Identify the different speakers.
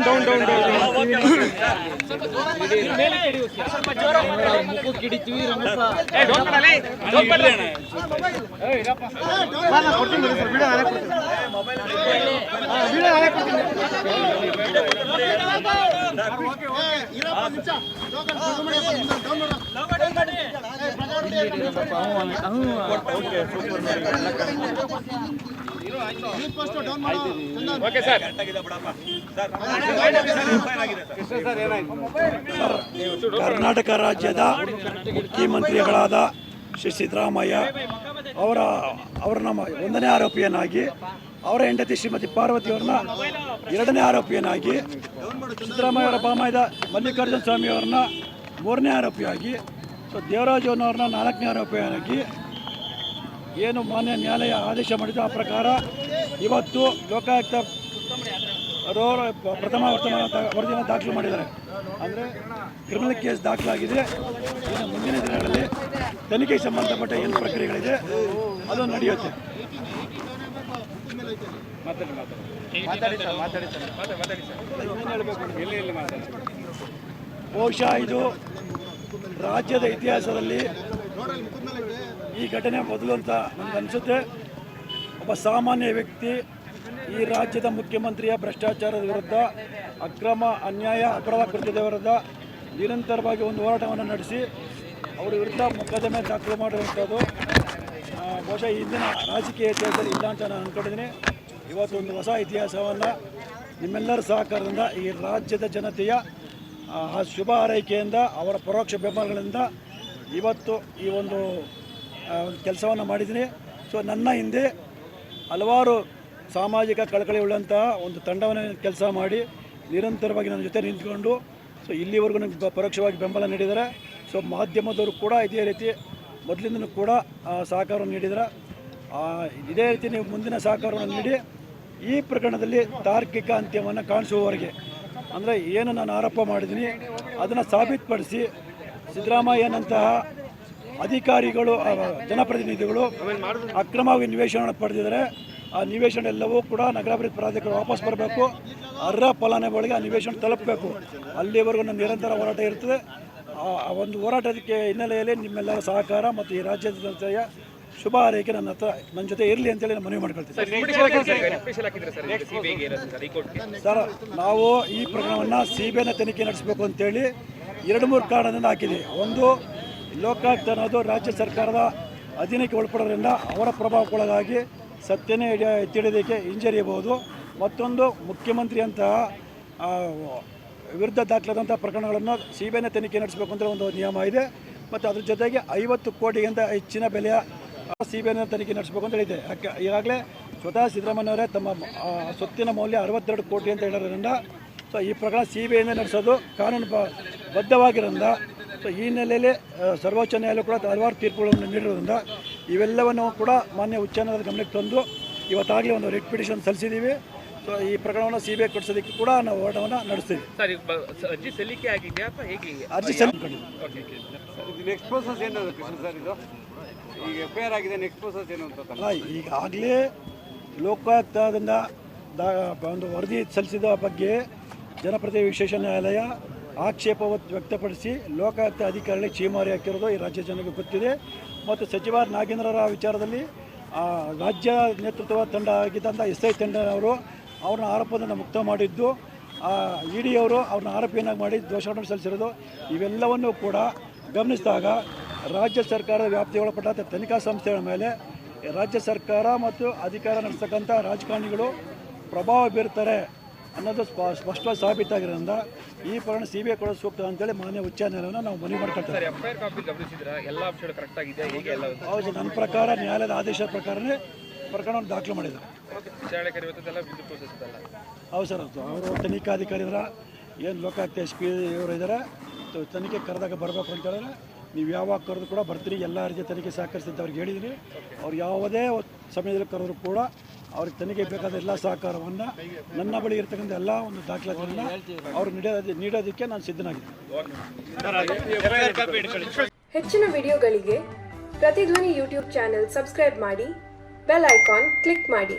Speaker 1: Down down down down okay sir.
Speaker 2: Karnataka ರಾಜ್ಯದ ಮುಖ್ಯಮಂತ್ರಿಗಳಾದ ಶ್ರೀ ಸಿದ್ದರಾಮಯ್ಯ ಅವರ ಅವರ ನಮ್ಮ ಒಂದನೇ ಆರೋಪಿಯನ್ನಾಗಿ ಅವರ ಹೆಂಡತಿ ಶ್ರೀಮತಿ ಪಾರ್ವತಿಯವ್ರನ್ನ ಎರಡನೇ ಆರೋಪಿಯನ್ನಾಗಿ ಸಿದ್ದರಾಮಯ್ಯ ಅವರ ಬಾಮಾಯ್ದ ಮಲ್ಲಿಕಾರ್ಜುನ ಸ್ವಾಮಿ ಅವರನ್ನ ಮೂರನೇ ಆರೋಪಿಯಾಗಿ, ಸೊ ದೇವರಾಜನವ್ರನ್ನ ನಾಲ್ಕನೇ ಆರೋಪಿಯಾಗಿ ಏನು ಮಾನ್ಯ ನ್ಯಾಯಾಲಯ ಆದೇಶ ಮಾಡಿದ ಆ ಪ್ರಕಾರ ಇವತ್ತು ಲೋಕಾಯುಕ್ತ ಪ್ರಥಮ ವರ್ತಮಾನ ವರದಿಯನ್ನು ದಾಖಲು ಮಾಡಿದ್ದಾರೆ. ಅಂದರೆ ಕ್ರಿಮಿನಲ್ ಕೇಸ್ ದಾಖಲಾಗಿದೆ. ಇನ್ನು ಮುಂದಿನ ದಿನಗಳಲ್ಲಿ ತನಿಖೆಗೆ ಸಂಬಂಧಪಟ್ಟ ಏನು ಪ್ರಕ್ರಿಯೆಗಳಿದೆ ಅದು ನಡೆಯುತ್ತೆ. ಬಹುಶಃ ಇದು ರಾಜ್ಯದ ಇತಿಹಾಸದಲ್ಲಿ ಈ ಘಟನೆ ಮೊದಲು ಅಂತ ನನಗೆ ಅನಿಸುತ್ತೆ. ಒಬ್ಬ ಸಾಮಾನ್ಯ ವ್ಯಕ್ತಿ ಈ ರಾಜ್ಯದ ಮುಖ್ಯಮಂತ್ರಿಯ ಭ್ರಷ್ಟಾಚಾರದ ವಿರುದ್ಧ ಅಕ್ರಮ ಅನ್ಯಾಯ ಅಕ್ರಮ ಕೃತ್ಯದ ವಿರುದ್ಧ ನಿರಂತರವಾಗಿ ಒಂದು ಹೋರಾಟವನ್ನು ನಡೆಸಿ, ಅವರ ವಿರುದ್ಧ ಮೊಕದ್ದಮೆ ದಾಖಲು ಮಾಡಿರುವಂಥದ್ದು. ಬಹುಶಃ ಇಂದಿನ ರಾಜಕೀಯ ಇತಿಹಾಸದಲ್ಲಿ ಇಲ್ಲ ಅಂತ ನಾನು ಅಂದ್ಕೊಂಡಿದ್ದೀನಿ ಇವತ್ತು ಒಂದು ಹೊಸ ಇತಿಹಾಸವನ್ನು ನಿಮ್ಮೆಲ್ಲರ ಸಹಕಾರದಿಂದ ಈ ರಾಜ್ಯದ ಜನತೆಯ, ಆ, ಶುಭ ಆರೈಕೆಯಿಂದ ಅವರ ಪರೋಕ್ಷ ಬೆಂಬಲಗಳಿಂದ ಇವತ್ತು ಈ ಒಂದು ಕೆಲಸವನ್ನು ಮಾಡಿದ್ದೀನಿ. ಸೊ ನನ್ನ ಹಿಂದೆ ಹಲವಾರು ಸಾಮಾಜಿಕ ಕಳಕಳಿ ಉಳ್ಳಂತಹ ಒಂದು ತಂಡವನ್ನು ಕೆಲಸ ಮಾಡಿ ನಿರಂತರವಾಗಿ ನನ್ನ ಜೊತೆ ನಿಂತ್ಕೊಂಡು ಸೊ ಇಲ್ಲಿವರೆಗೂ ನನಗೆ ಪರೋಕ್ಷವಾಗಿ ಬೆಂಬಲ ನೀಡಿದ್ದಾರೆ. ಸೊ ಮಾಧ್ಯಮದವರು ಕೂಡ ಇದೇ ರೀತಿ ಮೊದಲಿಂದನೂ ಕೂಡ ಸಹಕಾರ ಸಹಕಾರವನ್ನು ನೀಡಿದ್ದಾರೆ. ಇದೇ ರೀತಿ ನೀವು ಮುಂದಿನ ಸಹಕಾರವನ್ನು ನೀಡಿ, ಈ ಪ್ರಕರಣದಲ್ಲಿ ತಾರ್ಕಿಕ ಅಂತ್ಯವನ್ನು ಕಾಣಿಸುವವರೆಗೆ. ಅಂದರೆ ಏನು ನಾನು ಆರೋಪ ಮಾಡಿದ್ದೀನಿ, ಅದನ್ನು ಸಾಬೀತುಪಡಿಸಿ ಸಿದ್ದರಾಮಯ್ಯನಂತಹ ಅಧಿಕಾರಿಗಳು ಜನಪ್ರತಿನಿಧಿಗಳು ಅಕ್ರಮವಾಗಿ ನಿವೇಶನ ಪಡೆದಿದ್ದಾರೆ. ಆ ನಿವೇಶನ ಎಲ್ಲವೂ ಕೂಡ ನಗರಾಭಿವೃದ್ಧಿ ಪ್ರಾಧಿಕಾರ ವಾಪಸ್ ಬರಬೇಕು. ಅರ್ಹ ಫಲಾನುಭವಿಗಳಿಗೆ ಆ ನಿವೇಶನ ತಲುಪಬೇಕು. ಅಲ್ಲಿವರೆಗೂ ನಮ್ಮ ನಿರಂತರ ಹೋರಾಟ ಇರ್ತದೆ ಆ ಆ ಒಂದು ಹೋರಾಟಕ್ಕೆ ಹಿನ್ನೆಲೆಯಲ್ಲಿ ನಿಮ್ಮೆಲ್ಲರ ಸಹಕಾರ ಮತ್ತು ಈ ರಾಜ್ಯದ ಜನತೆಯ ಶುಭ ಹಾರೈಕೆ ನನ್ನ ಹತ್ರ ನನ್ನ ಜೊತೆ ಇರಲಿ ಅಂತೇಳಿ ನಾನು ಮನವಿ ಮಾಡ್ಕೊಳ್ತೀನಿ.
Speaker 1: ಸರ್
Speaker 2: ನಾವು ಈ ಪ್ರಕರಣವನ್ನು ಸಿ ಬಿ ಐನ ತನಿಖೆ ನಡೆಸಬೇಕು ಅಂತೇಳಿ ಎರಡು ಮೂರು ಕಾರಣದಿಂದ ಹಾಕಿದ್ದೀವಿ. ಒಂದು ಲೋಕಾಯುಕ್ತ ಅನ್ನೋದು ರಾಜ್ಯ ಸರ್ಕಾರದ ಅಧೀನಕ್ಕೆ ಒಳಪಡೋದ್ರಿಂದ ಅವರ ಪ್ರಭಾವಕ್ಕೊಳಗಾಗಿ ಸತ್ಯನೇ ಎತ್ತಿಡೋದಕ್ಕೆ ಹಿಂಜರಿಯಬಹುದು. ಮತ್ತೊಂದು ಮುಖ್ಯಮಂತ್ರಿಯಂತಹ ಅಂತ ವಿರುದ್ಧ ದಾಖಲಾದಂಥ ಪ್ರಕರಣಗಳನ್ನು ಸಿ ಬಿ ಐನ ತನಿಖೆ ನಡೆಸಬೇಕು ಅಂತ ಒಂದು ನಿಯಮ ಇದೆ. ಮತ್ತು ಅದ್ರ ಜೊತೆಗೆ ಐವತ್ತು ಕೋಟಿಗಿಂತ ಹೆಚ್ಚಿನ ಬೆಲೆಯ ಸಿ ಬಿ ಐನ ತನಿಖೆ ನಡೆಸಬೇಕು ಅಂತ ಹೇಳಿದೆ. ಯಾಕೆ, ಈಗಾಗಲೇ ಸ್ವತಃ ಸಿದ್ದರಾಮಯ್ಯವರೇ ತಮ್ಮ ಸೊತ್ತಿನ ಮೌಲ್ಯ ಅರವತ್ತೆರಡು ಕೋಟಿ ಅಂತ ಹೇಳೋದ್ರಿಂದ ಸೊ ಈ ಪ್ರಕರಣ ಸಿ ಬಿ ಐನ ನಡೆಸೋದು ಕಾನೂನು ಬದ್ಧವಾಗಿರೋದ್ರಿಂದ ಸೊ ಈ ಹಿನ್ನೆಲೆಯಲ್ಲಿ ಸರ್ವೋಚ್ಚ ನ್ಯಾಯಾಲಯ ಕೂಡ ಹಲವಾರು ತೀರ್ಪುಗಳನ್ನು ನೀಡಿರೋದ್ರಿಂದ ಇವೆಲ್ಲವನ್ನು ಕೂಡ ಮಾನ್ಯ ಉಚ್ಚ ನ್ಯಾಯಾಲಯದ ಗಮನಕ್ಕೆ ತಂದು ಇವತ್ತಾಗಲೇ ಒಂದು ರಿಟ್ ಪಿಟಿಷನ್ ಸಲ್ಲಿಸಿದ್ದೀವಿ. ಸೊ ಈ ಪ್ರಕರಣವನ್ನು ಸಿ ಬಿ ಐ ಕೊಡಿಸೋದಕ್ಕೆ ಕೂಡ ನಾವು ಹೋರಾಟವನ್ನು ನಡೆಸ್ತೀವಿ.
Speaker 1: ಸರ್ ಅರ್ಜಿ ಸಲ್ಲಿಕೆ ಆಗಿದೆಯಾ ಅಥವಾ ಹೇಗೆ?
Speaker 2: ಅರ್ಜಿ
Speaker 3: ನೆಕ್ಸ್ಟ್ ಪ್ರೋಸೆಸ್ ಏನು ಕೃಷ್ಣ ಸರ್ ಇದು? ಈಗ ಎಫ್ ಐ ಆರ್ ಆಗಿದೆ ನೆಕ್ಸ್ಟ್ ಪ್ರೋಸೆಸ್ ಏನು ಅಂತ
Speaker 2: ಅಲ್ಲ ಈಗಾಗಲೇ ಲೋಕಾಯುಕ್ತದಿಂದ ದಾ ಒಂದು ವರದಿ ಸಲ್ಲಿಸಿದ ಬಗ್ಗೆ ಜನಪ್ರತಿನಿಧಿ ವಿಶೇಷ ನ್ಯಾಯಾಲಯ ಆಕ್ಷೇಪ ವ್ಯಕ್ತಪಡಿಸಿ ಲೋಕಾಯುಕ್ತ ಅಧಿಕಾರಿಗಳಿಗೆ ಚೀಮಾರಿ ಹಾಕಿರೋದು ಈ ರಾಜ್ಯ ಜನರಿಗೆ ಗೊತ್ತಿದೆ. ಮತ್ತು ಸಚಿವ ನಾಗೇಂದ್ರರ ವಿಚಾರದಲ್ಲಿ ರಾಜ್ಯ ನೇತೃತ್ವ ತಂಡ ಆಗಿದ್ದಂಥ ಎಸ್ ಐ ತಂಡನವರು ಅವ್ರನ್ನ ಆರೋಪದಿಂದ ಮುಕ್ತ ಮಾಡಿದ್ದು. ಇ ಡಿ ಅವರು ಅವ್ರನ್ನ ಆರೋಪಿಯನ್ನಾಗಿ ಮಾಡಿ ದೋಷಾರೋಪಣೆ ಸಲ್ಲಿಸಿರೋದು, ಇವೆಲ್ಲವನ್ನೂ ಕೂಡ ಗಮನಿಸಿದಾಗ ರಾಜ್ಯ ಸರ್ಕಾರದ ವ್ಯಾಪ್ತಿಗೆ ಒಳಪಟ್ಟ ತನಿಖಾ ಸಂಸ್ಥೆಗಳ ಮೇಲೆ ರಾಜ್ಯ ಸರ್ಕಾರ ಮತ್ತು ಅಧಿಕಾರ ನಡೆಸ್ತಕ್ಕಂಥ ರಾಜಕಾರಣಿಗಳು ಪ್ರಭಾವ ಬೀರ್ತಾರೆ. ಅನ್ನೋದು ಸ್ಪ ಸ್ಪಷ್ಟವಾಗಿ ಸಾಬೀತಾಗಿರೋದ್ರಿಂದ ಈ ಪ್ರಕರಣ ಸಿ ಬಿ ಐ ಕೊಡೋದು ಸೂಕ್ತ ಅಂತೇಳಿ ಮಾನ್ಯ ಉಚ್ಚ ನ್ಯಾಯಾಲಯವನ್ನು ನಾವು ಮನವಿ
Speaker 1: ಎಲ್ಲ
Speaker 2: ಹೌದು ನನ್ನ ಪ್ರಕಾರ ನ್ಯಾಯಾಲಯದ ಆದೇಶದ ಪ್ರಕಾರನೇ ಪ್ರಕರಣವನ್ನು ದಾಖಲು ಮಾಡಿದ್ದಾರೆ. ಹೌದು ಸರ್ ಹೌದು ಅವರು ತನಿಖಾಧಿಕಾರಿ ಇದ್ದಾರೆ ಏನು ಲೋಕಾಯುಕ್ತ ಎಸ್ ಪಿ ಇವರು ಇದ್ದಾರೆ ತನಿಖೆ ಕರೆದಾಗ ಬರಬೇಕು ಅಂತ ಹೇಳಿದ್ರೆ ನೀವು ಯಾವಾಗ ಕರೆದು ಕೂಡ ಬರ್ತೀರಿ ಎಲ್ಲ ರೀತಿಯ ತನಿಖೆ ಸಹಕರಿಸಿದ್ದವ್ರಿಗೆ ಅವ್ರಿಗೆ ಹೇಳಿದ್ದೀನಿ ಅವ್ರು ಯಾವುದೇ ಸಮಯದಲ್ಲಿ ಕರೆದ್ರು ಕೂಡ ಅವ್ರಿಗೆ ತನಿಖೆ ಬೇಕಾದ ಎಲ್ಲ ಸಹಕಾರವನ್ನು ನನ್ನ ಬಳಿ ಇರ್ತಕ್ಕಂಥ ಎಲ್ಲ ಒಂದು ದಾಖಲಾತಿಗಳನ್ನು ಅವ್ರು ನೀಡೋದು ನೀಡೋದಕ್ಕೆ ನಾನು ಸಿದ್ಧನಾಗಿದ್ದೀನಿ.
Speaker 4: ಹೆಚ್ಚಿನ ವಿಡಿಯೋಗಳಿಗೆ ಪ್ರತಿಧ್ವನಿ ಯೂಟ್ಯೂಬ್ ಚಾನೆಲ್ ಸಬ್ಸ್ಕ್ರೈಬ್ ಮಾಡಿ ಬೆಲ್ ಐಕಾನ್ ಕ್ಲಿಕ್ ಮಾಡಿ.